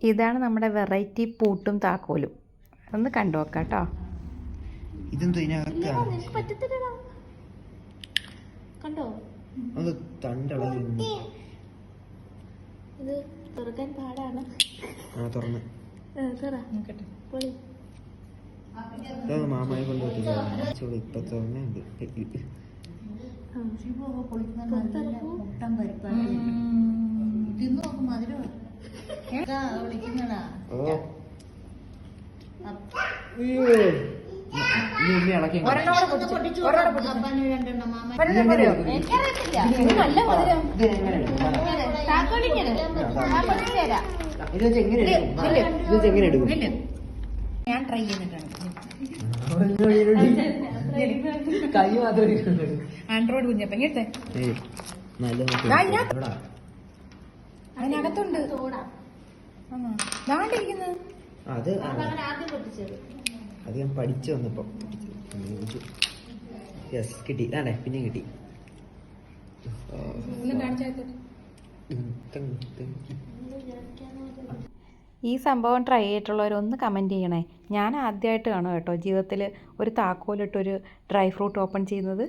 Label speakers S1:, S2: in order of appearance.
S1: ഇതാണ് നമ്മുടെ വെറൈറ്റി പൂട്ടും താക്കോലും. ഒന്ന് കണ്ടു നോക്കാം കേട്ടോ.
S2: കണ്ടോ? ഇത് തുറക്കാൻ പാടാണ്.
S3: മാമായി കൊണ്ട് പറ്റില്ല ഇപ്പൊ തുറന്നുണ്ട്
S2: ഇത് നല്ല മധുരം. താക്കോലിങ്ങനെ ഞാൻ പഠിച്ചു തരാം
S3: ഇത് വെച്ച് എങ്ങനെ എടുക്കും? ഇത് വെച്ച് എങ്ങനെ എടുക്കും?
S4: ഞാൻ ട്രൈ ചെയ്തിട്ടുണ്ട്.
S3: കൈ മാത്രമേ
S4: ആൻഡ്രോയിഡ് കുഞ്ഞപ്പ. അതിനകത്തുണ്ട്.
S2: തോടാ.
S3: അത് അത് ഞാൻ പഠിച്ചു വന്നപ്പോ യെസ് കിട്ടി. ആണേ പിന്നെ കിട്ടി.
S1: ഈ സംഭവം ട്രൈ ചെയ്തിട്ടുള്ളവരൊന്ന് കമന്റ് ചെയ്യണേ. ഞാൻ ആദ്യമായിട്ട് കാണും കേട്ടോ ജീവിതത്തിൽ ഒരു താക്കോലിട്ടൊരു ഡ്രൈ ഫ്രൂട്ട് ഓപ്പൺ ചെയ്യുന്നത്.